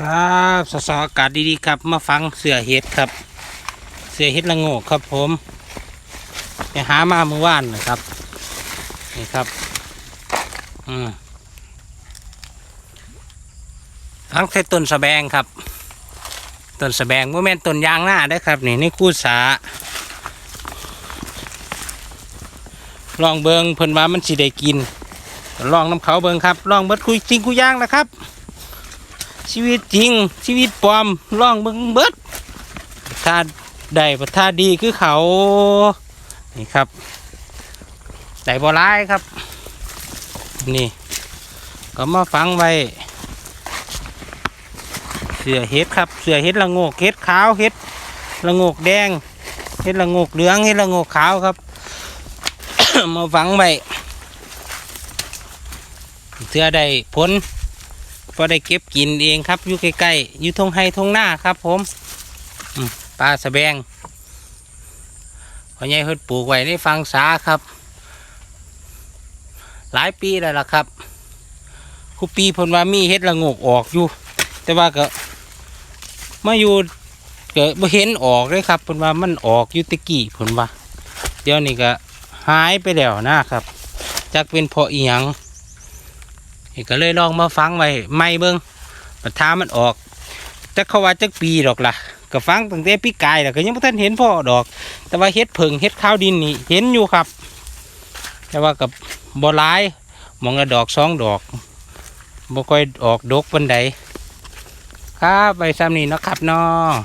ครับสสอากาศดีๆครับ มาฟังเสือเห็ดครับ เสือเห็ดละโงกครับผม ไปหามาเมื่อวานนะครับ นี่ครับ อืมฟังใส่ต้นสะแบงครับ ต้นสะแบงว่าแม่นต้นยางหน้าได้ครับ นี่นี่คู่สา ลองเบิงเพิ่นว่ามันสิได้กิน ลองน้ำเขาเบิงครับ ลองเบิดคุยจริงคุยย่างนะครับ ชีวิตจริง ชีวิตปลอมลองเบิงเบิดถ้าได้ประถ้าดีคือเขา นี่ครับได้บ่ร้ายครับ นี่ ก็มาฝังไว้ เสือเห็ดครับ เสือเห็ดละโงกเห็ดขาวเห็ดละโงกแดงเห็ดละโงกเหลืองเห็ดละโงกขาวครับ มาฝังไว้เสือได้ผล พอได้เก็บกินเองครับอยู่ใกล้ๆอยู่ทงไฮทงหน้าครับ ผมปลาสะแบงพอใหญ่เพิ่นปลูกไว้ในฟังสาครับ หลายปีแล้วล่ะครับคุปีเพิ่นว่ามีเห็ดละงกออกอยู่ แต่ว่าก็มาอยู่เก็บ่เห็นออกเลยครับเพิ่นว่ามันออกอยู่ตะกี้เพิ่นว่าเดี๋ยวนี้ก็หายไปแล้วนะครับจักเป็นเพราะอีหยัง นี่ก็เลยลองมาฟังไว้ไม่เบิ้งปัญหามันออกจักเขาว่าจักปีดอกล่ะก็ฟังตั้งแต่ปีกายแล้วก็ยังไม่ทันเห็นพ่อดอก แต่ว่าเฮ็ดเผิงเฮ็ดข้าวดินนี่เห็นอยู่ครับ แต่ว่ากับบ่หลายมองละดอกสองดอกบ่ค่อยออกดกปนใดครับไปซ้ำนี้เนะครับนาะ